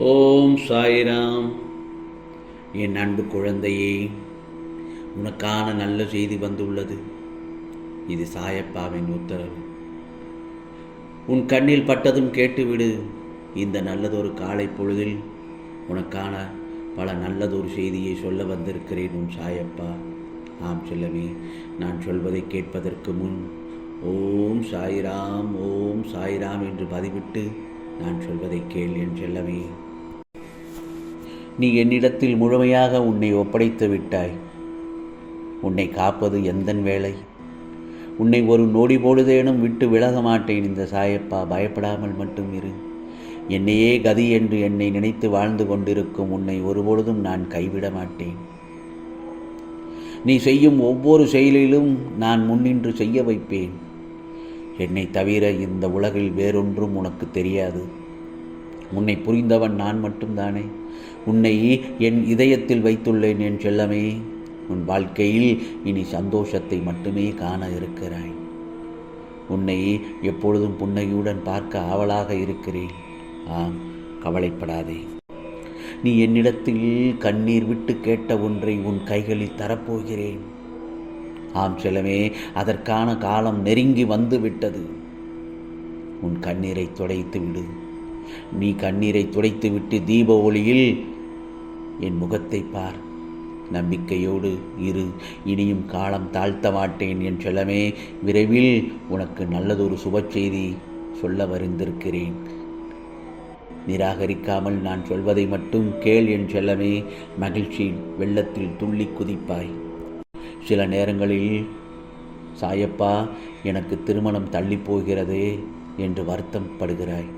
ஓம் சாய்ராம். என் அன்பு குழந்தையே உனக்கான நல்ல செய்தி வந்துள்ளது. இது சாயப்பாவின் உத்தரவு. உன் கண்ணில் பட்டதும் கேட்டுவிடு. இந்த நல்லதொரு காலை பொழுதில் உனக்கான பல நல்லதொரு செய்தியை சொல்ல வந்திருக்கிறேன் உன் சாயப்பா. ஆம் செல்லவே நான் சொல்வதை கேட்பதற்கு முன் ஓம் சாய்ராம் ஓம் சாய்ராம் என்று பதிவிட்டு நான் சொல்வதை கேள் என் செல்லவே நீ என்னிடத்தில் முழுமையாக உன்னை ஒப்படைத்து விட்டாய். உன்னை காப்பது எந்தன் வேலை? உன்னை ஒரு நொடி பொழுதேனும் விட்டு விலக மாட்டேன் இந்த சாயப்பா பயப்படாமல் மட்டும் இரு. என்னையே கதி என்று என்னை நினைத்து வாழ்ந்து கொண்டிருக்கும் உன்னை ஒருபொழுதும் நான் கைவிட மாட்டேன். நீ செய்யும் ஒவ்வொரு செயலிலும் நான் முன்னின்று செய்ய வைப்பேன். என்னை தவிர இந்த உலகில் வேறொன்றும் உனக்கு தெரியாது. உன்னை புரிந்தவன் நான் மட்டும்தானே? உன்னை என் இதயத்தில் வைத்துள்ளேன் என் செல்லமே. உன் வாழ்க்கையில் இனி சந்தோஷத்தை மட்டுமே காண இருக்கிறாய். உன்னை எப்பொழுதும் புன்னையுடன் பார்க்க ஆவலாக இருக்கிறேன். ஆம் கவலைப்படாதே. நீ என்னிடத்தில் கண்ணீர் விட்டு கேட்ட ஒன்றை உன் கைகளில் தரப்போகிறேன். ஆம் செல்லமே அதற்கான காலம் நெருங்கி வந்து விட்டது உன் கண்ணீரை துடைத்து விடு. நீ கண்ணீரை துடைத்துவிட்டு தீப ஒளியில் என் முகத்தை பார். நம்பிக்கையோடு இரு. இனியும் காலம் தாழ்த்த மாட்டேன் என் செல்லமே. விரைவில் உனக்கு நல்லதொரு சுப செய்தி சொல்ல வருந்திருக்கிறேன் நிராகரிக்காமல் நான் சொல்வதை மட்டும் கேள் என் செல்லமே. மகிழ்ச்சி வெள்ளத்தில் துள்ளி குதிப்பாய். சில நேரங்களில் சாயப்பா எனக்கு திருமணம் தள்ளிப்போகிறதே என்று வருத்தம் படுகிறாய்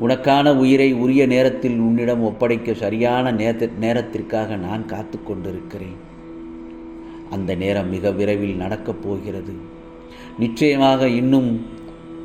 உனக்கான உயிரை உரிய நேரத்தில் உன்னிடம் ஒப்படைக்க சரியான நேர நேரத்திற்காக நான் காத்து கொண்டிருக்கிறேன். அந்த நேரம் மிக விரைவில் நடக்கப் போகிறது. நிச்சயமாக இன்னும்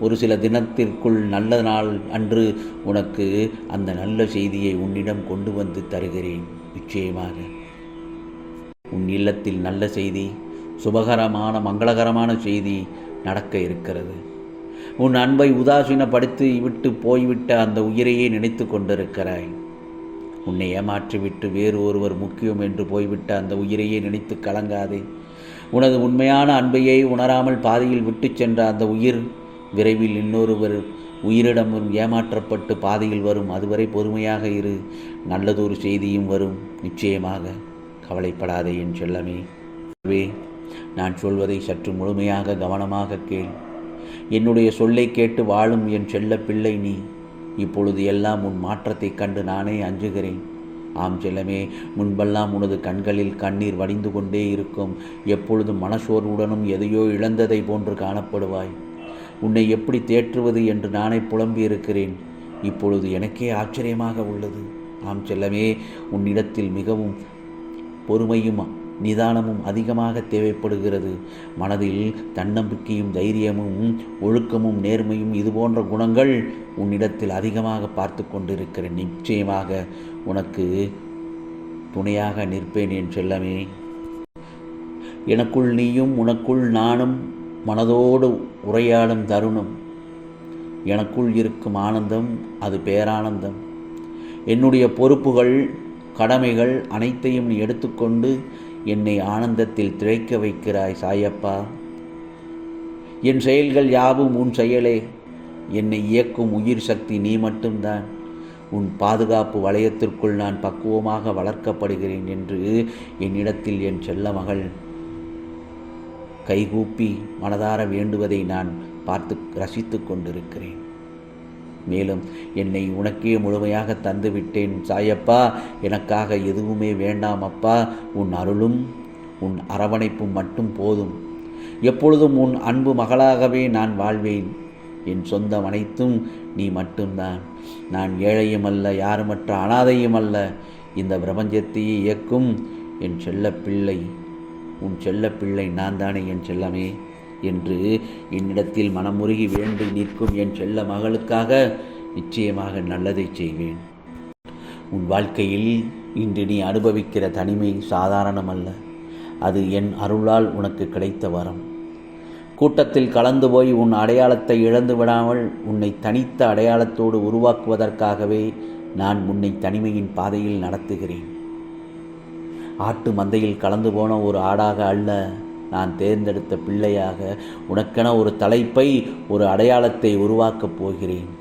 ஒரு சில தினத்திற்குள் நல்ல நாள் அன்று உனக்கு அந்த நல்ல செய்தியை உன்னிடம் கொண்டு வந்து தருகிறேன். நிச்சயமாக. உன் இல்லத்தில் நல்ல செய்தி சுபகரமான மங்களகரமான செய்தி நடக்க இருக்கிறது. உன் அன்பை உதாசீனப்படுத்தி விட்டு போய்விட்ட அந்த உயிரையே நினைத்து கொண்டிருக்கிறாய். உன்னை ஏமாற்றிவிட்டு வேறு ஒருவர் முக்கியம் என்று போய்விட்ட அந்த உயிரையே நினைத்து கலங்காதே. உனது உண்மையான அன்பையே உணராமல் பாதையில் விட்டு சென்ற அந்த உயிர் விரைவில் இன்னொருவர் உயிரிடம் ஏமாற்றப்பட்டு பாதையில் வரும். அதுவரை பொறுமையாக இரு. நல்லதொரு செய்தியும் வரும். நிச்சயமாக கவலைப்படாதே என் செல்லமே. நான் சொல்வதை சற்று முழுமையாக கவனமாக கேள். என்னுடைய சொல்லை கேட்டு வாழும் என் செல்ல பிள்ளை நீ. இப்பொழுது எல்லாம் உன் மாற்றத்தைக் கண்டு நானே அஞ்சுகிறேன். ஆம் செல்லமே முன்பெல்லாம் உனது கண்களில் கண்ணீர் வடிந்து கொண்டே இருக்கும். எப்பொழுதும் மனசோர்வுடனும் எதையோ இழந்ததை போன்று காணப்படுவாய். உன்னை எப்படி தேற்றுவது என்று நானே புலம்பியிருக்கிறேன். இப்பொழுது எனக்கே ஆச்சரியமாக உள்ளது. ஆம் செல்லமே உன்னிடத்தில் மிகவும் பொறுமையும் நிதானமும் அதிகமாக தேவைப்படுகிறது. மனதில் தன்னம்பிக்கையும் தைரியமும் ஒழுக்கமும் நேர்மையும் இதுபோன்ற குணங்கள் உன்னிடத்தில் அதிகமாக பார்த்து கொண்டிருக்கிறேன் நிச்சயமாக உனக்கு துணையாக நிற்பேன் என் செல்லமே. எனக்குள் நீயும் உனக்குள் நானும் மனதோடு உரையாடும் தருணம். எனக்குள் இருக்கும் ஆனந்தம் அது பேரானந்தம். என்னுடைய பொறுப்புகள் கடமைகள் அனைத்தையும் நீ எடுத்துக்கொண்டு என்னை ஆனந்தத்தில் திளைக்க வைக்கிறாய் சாயப்பா. என் செயல்கள் யாவும் உன் செயலே. என்னை இயக்கும் உயிர் சக்தி நீ மட்டும்தான். உன் பாதுகாப்பு வளையத்திற்குள் நான் பக்குவமாக வளர்க்கப்படுகிறேன் என்று என்னிடத்தில் என் செல்ல மகள் கைகூப்பி மனதார வேண்டுவதை நான் பார்த்து ரசித்து கொண்டிருக்கிறேன். மேலும் என்னை உனக்கே முழுமையாக தந்துவிட்டேன் சாயப்பா. எனக்காக எதுவுமே வேண்டாம் அப்பா. உன் அருளும் உன் அரவணைப்பும் மட்டும் போதும். எப்பொழுதும் உன் அன்பு மகளாகவே நான் வாழ்வேன். என் சொந்தம் அனைத்தும் நீ மட்டும்தான். நான் ஏழையும் அல்ல யாருமற்ற அனாதையும் அல்ல. இந்த பிரபஞ்சத்தையே இயக்கும் என் செல்ல பிள்ளை உன் செல்ல பிள்ளை நான் தானே என் செல்லமே. என்று என்னிடத்தில் மனமுருகி வேண்டி நிற்கும் என் செல்ல மகளுக்காக நிச்சயமாக நல்லதை செய்வேன். உன் வாழ்க்கையில் இன்று நீ அனுபவிக்கிற தனிமை சாதாரணமல்ல. அது என் அருளால் உனக்கு கிடைத்த வரம். கூட்டத்தில் கலந்து போய் உன் அடையாளத்தை இழந்து விடாமல் உன்னை தனித்த அடையாளத்தோடு உருவாக்குவதற்காகவே நான் உன்னை தனிமையின் பாதையில் நடத்துகிறேன். ஆட்டு மந்தையில் கலந்து போன ஒரு ஆடாக அல்ல நான் தேர்ந்தெடுத்த பிள்ளையாக உனக்கென ஒரு தலைப்பை ஒரு அடையாளத்தை உருவாக்கப் போகிறேன்.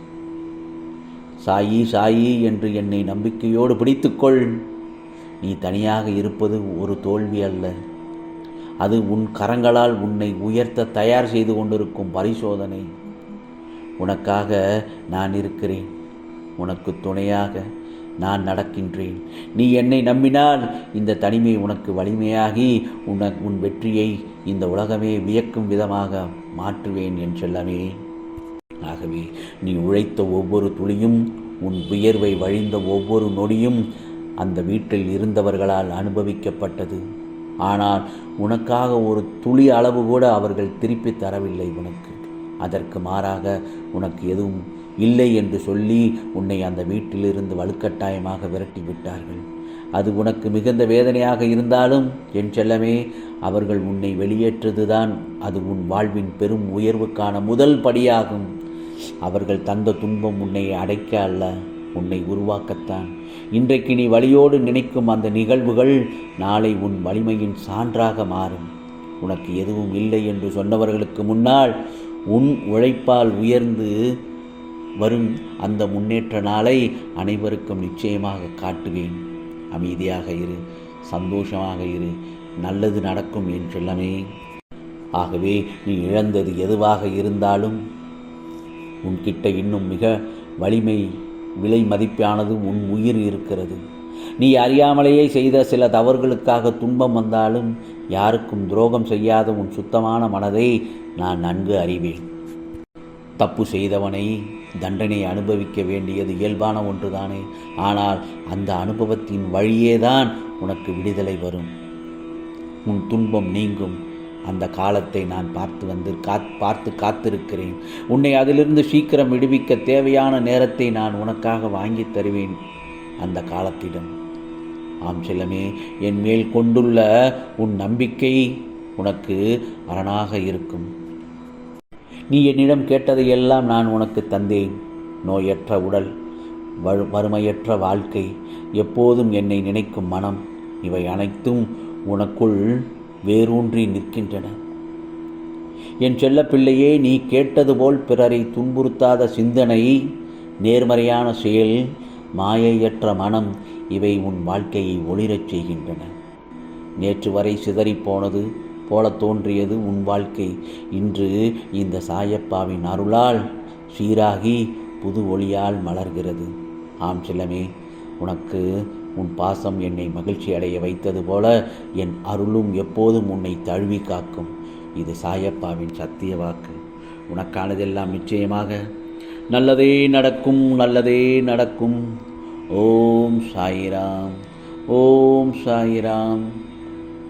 சாயி சாயி என்று என்னை நம்பிக்கையோடு பிடித்துக்கொள். நீ தனியாக இருப்பது ஒரு தோல்வி அல்ல. அது உன் கரங்களால் உன்னை உயர்த்த தயார் செய்து கொண்டிருக்கும் பரிசோதனை. உனக்காக நான் இருக்கிறேன். உனக்கு துணையாக நான் நடக்கின்றேன். நீ என்னை நம்பினால் இந்த தனிமை உனக்கு வலிமையாகி உன உன் வெற்றியை இந்த உலகமே வியக்கும் விதமாக மாற்றுவேன் என் செல்லமே ஆகவே நீ உழைத்த ஒவ்வொரு துளியும் உன் உயர்வை வழிந்த ஒவ்வொரு நொடியும் அந்த வீட்டில் இருந்தவர்களால் அனுபவிக்கப்பட்டது. ஆனால் உனக்காக ஒரு துளி அளவு கூட அவர்கள் திருப்பி தரவில்லை உனக்கு. அதற்கு மாறாக உனக்கு எதுவும் இல்லை என்று சொல்லி உன்னை அந்த வீட்டிலிருந்து வலுக்கட்டாயமாக விரட்டி விட்டார்கள். அது உனக்கு மிகுந்த வேதனையாக இருந்தாலும் என் செல்லமே அவர்கள் உன்னை வெளியேற்றதுதான் அது உன் வாழ்வின் பெரும் உயர்வுக்கான முதல் படியாகும். அவர்கள் தந்த துன்பம் உன்னை அடைக்க அல்ல உன்னை உருவாக்கத்தான். இன்றைக்கு நீ வழியோடு நினைக்கும் அந்த நிகழ்வுகள் நாளை உன் வலிமையின் சான்றாக மாறும். உனக்கு எதுவும் இல்லை என்று சொன்னவர்களுக்கு முன்னால் உன் உழைப்பால் உயர்ந்து வரும் அந்த முன்னேற்ற நாளை அனைவருக்கும் நிச்சயமாக காட்டுவேன். அமைதியாக இரு சந்தோஷமாக இரு நல்லது நடக்கும் என் செல்லமே ஆகவே நீ இழந்தது எதுவாக இருந்தாலும் உன்கிட்ட இன்னும் மிக வலிமை விலை மதிப்பானது உன் உயிர் இருக்கிறது. நீ அறியாமலேயே செய்த சில தவறுகளுக்காக துன்பம் வந்தாலும் யாருக்கும் துரோகம் செய்யாத உன் சுத்தமான மனதை நான் நன்கு அறிவேன். தப்பு செய்தவனை தண்டனை அனுபவிக்க வேண்டியது இயல்பான ஒன்றுதானே. ஆனால் அந்த அனுபவத்தின் வழியேதான் உனக்கு விடுதலை வரும். உன் துன்பம் நீங்கும். அந்த காலத்தை நான் பார்த்து வந்து காத் பார்த்து காத்திருக்கிறேன். உன்னை அதிலிருந்து சீக்கிரம் விடுவிக்க தேவையான நேரத்தை நான் உனக்காக வாங்கித் தருவேன். அந்த காலத்திடம். ஆம் செல்லமே என் மேல் கொண்டுள்ள உன் நம்பிக்கை உனக்கு அரணாக இருக்கும். நீ என்னிடம் கேட்டதையெல்லாம் நான் உனக்கு தந்தேன். நோயற்ற உடல் வறு வறுமையற்ற வாழ்க்கை எப்போதும் என்னை நினைக்கும் மனம் இவை அனைத்தும் உனக்குள் வேரூன்றி நிற்கின்றன. என் செல்லப்பிள்ளையே நீ கேட்டது போல் பிறரை துன்புறுத்தாத சிந்தனை நேர்மறையான செயல் மாயையற்ற மனம் இவை உன் வாழ்க்கையை ஒளிரச் செய்கின்றன. நேற்று வரை சிதறிப்போனது போல தோன்றியது உன் வாழ்க்கை. இன்று இந்த சாயப்பாவின் அருளால் சீராகி புது ஒளியால் மலர்கிறது. ஆம் சிலமே உனக்கு உன் பாசம் என்னை மகிழ்ச்சி அடைய வைத்தது போல என் அருளும் எப்போதும் உன்னை தழுவி காக்கும். இது சாயப்பாவின் சத்திய வாக்கு. உனக்கானதெல்லாம் நிச்சயமாக நல்லதே நடக்கும் நல்லதே நடக்கும். ஓம் சாயிராம் ஓம் சாயிராம்.